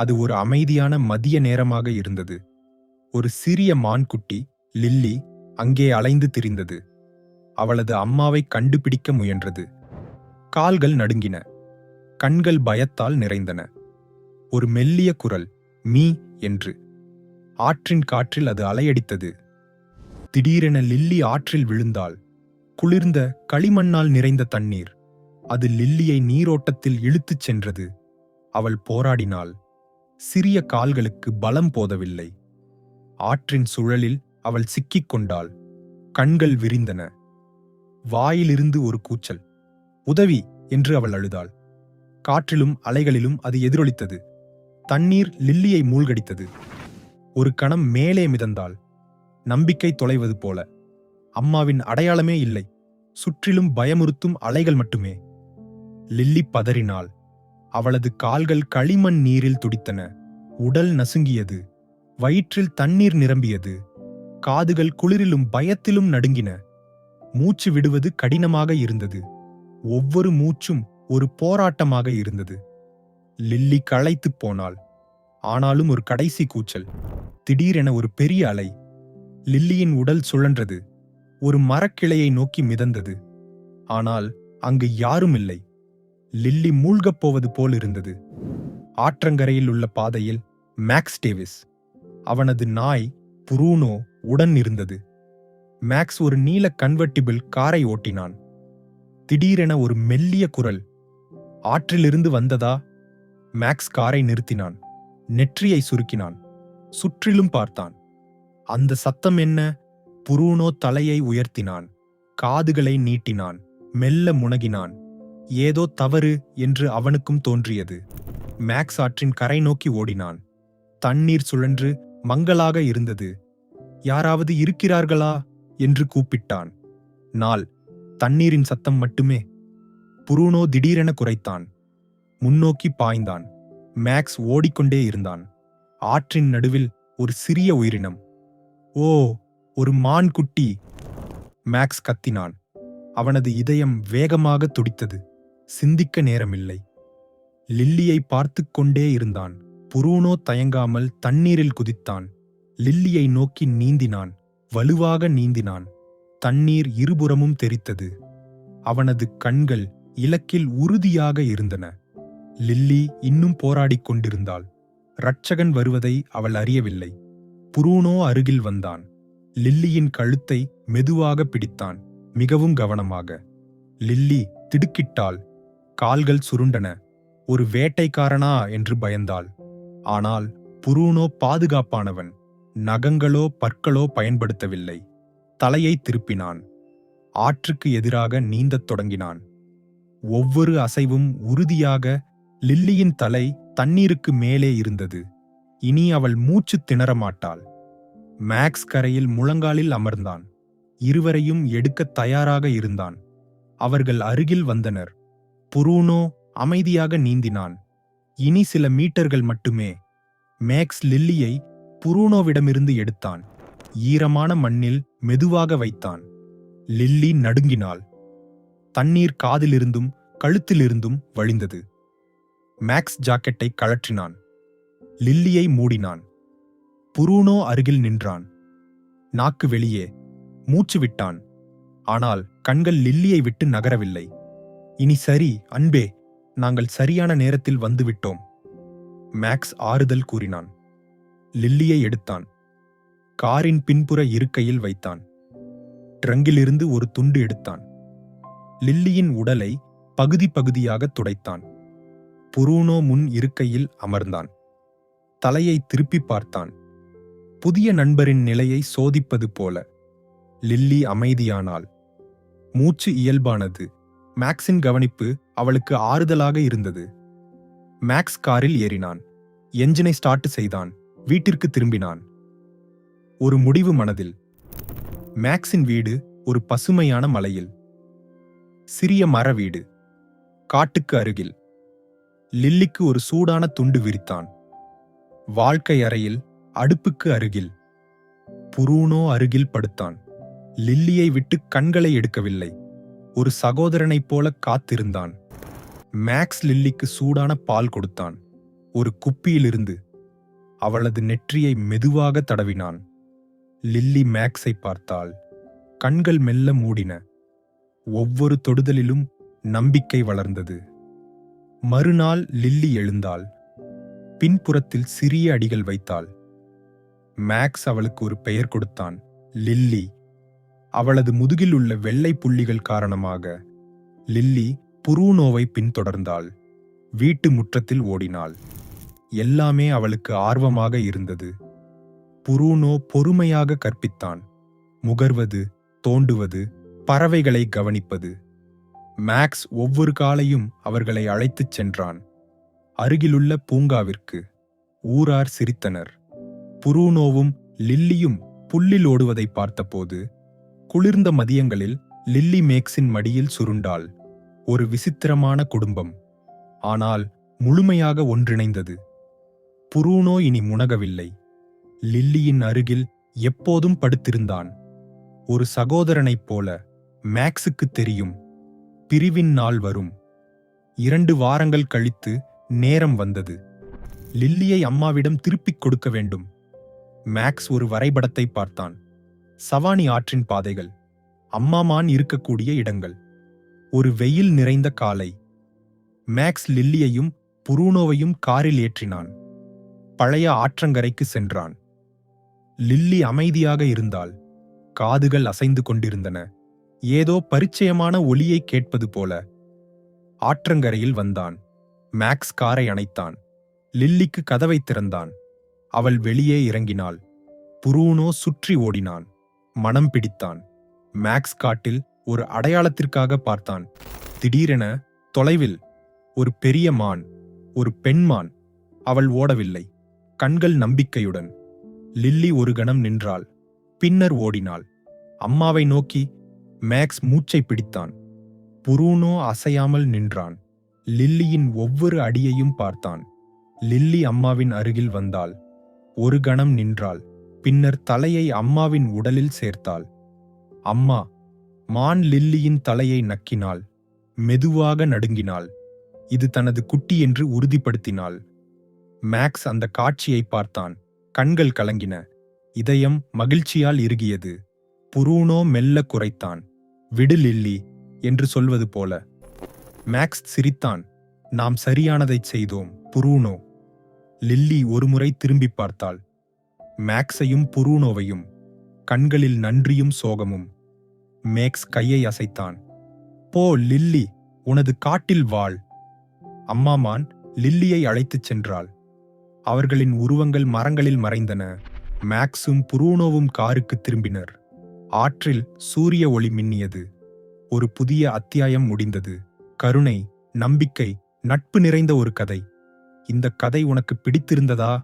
அது ஒரு அமைதியான மதிய நேரமாக இருந்தது. ஒரு சிறிய மான்குட்டி லில்லி அங்கே அலைந்து திரிந்தது. அவளது அம்மாவை கண்டுபிடிக்க முயன்றது. கால்கள் நடுங்கின. கண்கள் பயத்தால் நிறைந்தன. ஒரு மெல்லிய குரல் மீ என்று. ஆற்றின் காற்றில் அது அலையடித்தது. திடீரென லில்லி ஆற்றில் விழுந்தாள். குளிர்ந்த களிமண்ணால் நிறைந்த தண்ணீர். அது லில்லியை நீரோட்டத்தில் இழுத்துச் சென்றது. அவள் போராடினாள். சிறிய கால்களுக்கு பலம் போதவில்லை. ஆற்றின் சுழலில் அவள் சிக்கிக் கொண்டாள் கண்கள் விரிந்தன. வாயிலிருந்து ஒரு கூச்சல். உதவி! என்று அவள் அழுதாள். காற்றிலும் அலைகளிலும் அது எதிரொலித்தது. தண்ணீர் லில்லியை மூழ்கடித்தது. ஒரு கணம் மேலே மிதந்தாள். நம்பிக்கை தொலைவது போல. அம்மாவின் அடையாளமே இல்லை. சுற்றிலும் பயமுறுத்தும் அலைகள் மட்டுமே. லில்லி பதறினாள். அவளது கால்கள் களிமண் நீரில் துடித்தன. உடல் நசுங்கியது. வயிற்றில் தண்ணீர் நிரம்பியது. காதுகள் குளிரிலும் பயத்திலும் நடுங்கின. மூச்சு விடுவது கடினமாக இருந்தது. ஒவ்வொரு மூச்சும் ஒரு போராட்டமாக இருந்தது. லில்லி களைத்துப் போனாள். ஆனாலும் ஒரு கடைசி கூச்சல். திடீரென ஒரு பெரிய அலை. லில்லியின் உடல் சுழன்றது. ஒரு மரக்கிளையை நோக்கி மிதந்தது. ஆனால் அங்கு யாரும் இல்லை. லில்லி மூழ்கப் போவது போல் இருந்தது. ஆற்றங்கரையில் உள்ள பாதையில் மேக்ஸ் டேவிஸ் அவனது நாய் புரூனோ உடன் இருந்தது. மேக்ஸ் ஒரு நீல கன்வெர்டிபிள் காரை ஓட்டினான். திடீரென ஒரு மெல்லிய குரல். ஆற்றிலிருந்து வந்ததா? மேக்ஸ் காரை நிறுத்தினான். நெற்றியை சுருக்கினான். சுற்றிலும் பார்த்தான். அந்த சத்தம் என்ன? புரூனோ தலையை உயர்த்தினான். காதுகளை நீட்டினான். மெல்ல முனகினான். ஏதோ தவறு என்று அவனுக்கும் தோன்றியது. மேக்ஸ் ஆற்றின் கரை நோக்கி ஓடினான். தண்ணீர் சுழன்று மங்கலாக இருந்தது. யாராவது இருக்கிறார்களா? என்று கூப்பிட்டான். நாள் தண்ணீரின் சத்தம் மட்டுமே. புரூனோ திடீரென குறைத்தான். முன்னோக்கி பாய்ந்தான். மேக்ஸ் ஓடிக்கொண்டே இருந்தான். ஆற்றின் நடுவில் ஒரு சிறிய உயிரினம். ஓ ஒரு மான் குட்டி மேக்ஸ் கத்தினான். அவனது இதயம் வேகமாக துடித்தது. சிந்திக்க நேரமில்லை. லில்லியை பார்த்து கொண்டே இருந்தான். புரூனோ தயங்காமல் தண்ணீரில் குதித்தான். லில்லியை நோக்கி நீந்தினான். வலுவாக நீந்தினான். தண்ணீர் இருபுறமும் தெரித்தது. அவனது கண்கள் இலக்கில் உறுதியாக இருந்தன. லில்லி இன்னும் போராடிக் கொண்டிருந்தாள். ரட்சகன் வருவதை அவள் அறியவில்லை. புரூனோ அருகில் வந்தான். லில்லியின் கழுத்தை மெதுவாக பிடித்தான். மிகவும் கவனமாக. லில்லி திடுக்கிட்டாள். கால்கள் சுருண்டன. ஒரு வேட்டைக்காரனா? என்று பயந்தாள். ஆனால் புரூனோ பாதுகாப்பானவன் நகங்களோ பற்களோ பயன்படுத்தவில்லை. தலையை திருப்பினான். ஆற்றுக்கு எதிராக நீந்தத் தொடங்கினான். ஒவ்வொரு அசைவும் உறுதியாக லில்லியின் தலை தண்ணீருக்கு மேலே இருந்தது. இனி அவள் மூச்சு திணறமாட்டாள். மேக்ஸ் கரையில் முழங்காலில் அமர்ந்தான். இருவரையும் எடுக்கத் தயாராக இருந்தான். அவர்கள் அருகில் வந்தனர். புரூனோ அமைதியாக நீந்தினான். இனி சில மீட்டர்கள் மட்டுமே. மேக்ஸ் லில்லியை புரூனோவிடமிருந்து எடுத்தான். ஈரமான மண்ணில் மெதுவாக வைத்தான். லில்லி நடுங்கினாள். தண்ணீர் காதிலிருந்தும் கழுத்திலிருந்தும் வழிந்தது. மேக்ஸ் ஜாக்கெட்டை கழற்றினான். லில்லியை மூடினான். புரூனோ அருகில் நின்றான். நாக்கு வெளியே மூச்சு விட்டான். ஆனால் கண்கள் லில்லியை விட்டு நகரவில்லை. இனி சரி அன்பே நாங்கள் சரியான நேரத்தில் வந்துவிட்டோம். மேக்ஸ் ஆறுதல் கூறினான். லில்லியை எடுத்தான். காரின் பின்புற இருக்கையில் வைத்தான். ட்ரங்கிலிருந்து ஒரு துண்டு எடுத்தான். லில்லியின் உடலை பகுதி பகுதியாக துடைத்தான். புரூனோ முன் இருக்கையில் அமர்ந்தான். தலையை திருப்பி பார்த்தான். புதிய நண்பரின் நிலையை சோதிப்பது போல. லில்லி அமைதியானாள் மூச்சு இயல்பானது. மேக்ஸின் கவனிப்பு அவளுக்கு ஆறுதலாக இருந்தது. மேக்ஸ் காரில் ஏறினான். என்ஜினை ஸ்டார்ட் செய்தான். வீட்டிற்கு திரும்பினான். ஒரு முடிவு மனதில். மேக்ஸின் வீடு ஒரு பசுமையான மலையில். சிறிய மர வீடு. காட்டுக்கு அருகில். லில்லிக்கு ஒரு சூடான துண்டு விரித்தான். வாழ்க்கை அறையில் அடுப்புக்கு அருகில். புரூனோ அருகில் படுத்தான். லில்லியை விட்டு கண்களை எடுக்கவில்லை. ஒரு சகோதரனைப் போல காத்திருந்தான். மேக்ஸ் லில்லிக்கு சூடான பால் கொடுத்தான். ஒரு குப்பியிலிருந்து அவளது நெற்றியை மெதுவாக தடவினான். லில்லி மேக்ஸை பார்த்தாள். கண்கள் மெல்ல மூடின. ஒவ்வொரு தொடுதலிலும் நம்பிக்கை வளர்ந்தது. மறுநாள் லில்லி எழுந்தாள். பின்புறத்தில் சிறிய அடிகள் வைத்தாள். மேக்ஸ் அவளுக்கு ஒரு பெயர் கொடுத்தான். லில்லி. அவளது முதுகில் உள்ள வெள்ளை புள்ளிகள் காரணமாக லில்லி புரூனோவை பின்தொடர்ந்தாள். வீட்டு முற்றத்தில் ஓடினாள். எல்லாமே அவளுக்கு ஆர்வமாக இருந்தது. புரூனோ பொறுமையாக கற்பித்தான். முகர்வது தோண்டுவது பறவைகளை கவனிப்பது. மேக்ஸ் ஒவ்வொரு காலையும் அவர்களை அழைத்துச் சென்றான். அருகிலுள்ள பூங்காவிற்கு ஊரார் சிரித்தனர். புரூனோவும் லில்லியும் புல்லில் ஓடுவதை பார்த்தபோது குளிர்ந்த மதியங்களில் லில்லி மேக்ஸின் மடியில் சுருண்டாள். ஒரு விசித்திரமான குடும்பம். ஆனால் முழுமையாக ஒன்றிணைந்தது. புரூனோ இனி முனகவில்லை. லில்லியின் அருகில் எப்போதும் படுத்திருந்தான். ஒரு சகோதரனைப் போல மேக்ஸுக்கு தெரியும். பிரிவின் நாள் வரும். இரண்டு வாரங்கள் கழித்து நேரம் வந்தது. லில்லியை அம்மாவிடம் திருப்பிக் கொடுக்க வேண்டும். மேக்ஸ் ஒரு வரைபடத்தை பார்த்தான். சவானி ஆற்றின் பாதைகள். அம்மாமான் இருக்கக்கூடிய இடங்கள். ஒரு வெயில் நிறைந்த காலை. மேக்ஸ் லில்லியையும் புரூனோவையும் காரில் ஏற்றினான். பழைய ஆற்றங்கரைக்கு சென்றான். லில்லி அமைதியாக இருந்தாள். காதுகள் அசைந்து கொண்டிருந்தன. ஏதோ பரிச்சயமான ஒலியை கேட்பது போல. ஆற்றங்கரையில் வந்தான். மேக்ஸ் காரை அணைத்தான். லில்லிக்கு கதவை திறந்தான். அவள் வெளியே இறங்கினாள். புரூனோ சுற்றி ஓடினான். மனம் பிடித்தான். மேக்ஸ் காட்டில் ஒரு அடையாளத்திற்காக பார்த்தான். திடீரென தொலைவில் ஒரு பெரிய மான் ஒரு பெண்மான் அவள் ஓடவில்லை. கண்கள் நம்பிக்கையுடன் லில்லி ஒரு கணம் நின்றாள். பின்னர் ஓடினாள். அம்மாவை நோக்கி மேக்ஸ் மூச்சை பிடித்தான். புரூனோ அசையாமல் நின்றான். லில்லியின் ஒவ்வொரு அடியையும் பார்த்தான். லில்லி அம்மாவின் அருகில் வந்தாள். ஒரு கணம் நின்றாள். பின்னர் தலையை அம்மாவின் உடலில் சேர்த்தாள். அம்மா மான் லில்லியின் தலையை நக்கினாள். மெதுவாக நடுங்கினாள். இது தனது குட்டி என்று உறுதிப்படுத்தினாள். மேக்ஸ் அந்த காட்சியை பார்த்தான். கண்கள் கலங்கின. இதயம் மகிழ்ச்சியால் இறுகியது. புரூனோ மெல்ல குறைத்தான் விடு லில்லி என்று சொல்வது போல. மேக்ஸ் சிரித்தான். நாம் சரியானதைச் செய்தோம் புரூனோ. லில்லி ஒருமுறை திரும்பி பார்த்தாள். மேக்ஸையும் புரூனோவையும். கண்களில் நன்றியும் சோகமும். மேக்ஸ் கையை அசைத்தான். போ லில்லி உனது காட்டில் வாழ். அம்மாமான் லில்லியை அழைத்துச் சென்றாள். அவர்களின் உருவங்கள் மரங்களில் மறைந்தன. மேக்ஸும் புரூனோவும் காருக்கு திரும்பினர். ஆற்றில் சூரிய ஒளி மின்னியது. ஒரு புதிய அத்தியாயம் முடிந்தது. கருணை நம்பிக்கை நட்பு நிறைந்த ஒரு கதை. இந்த கதை உனக்கு பிடித்திருந்ததா?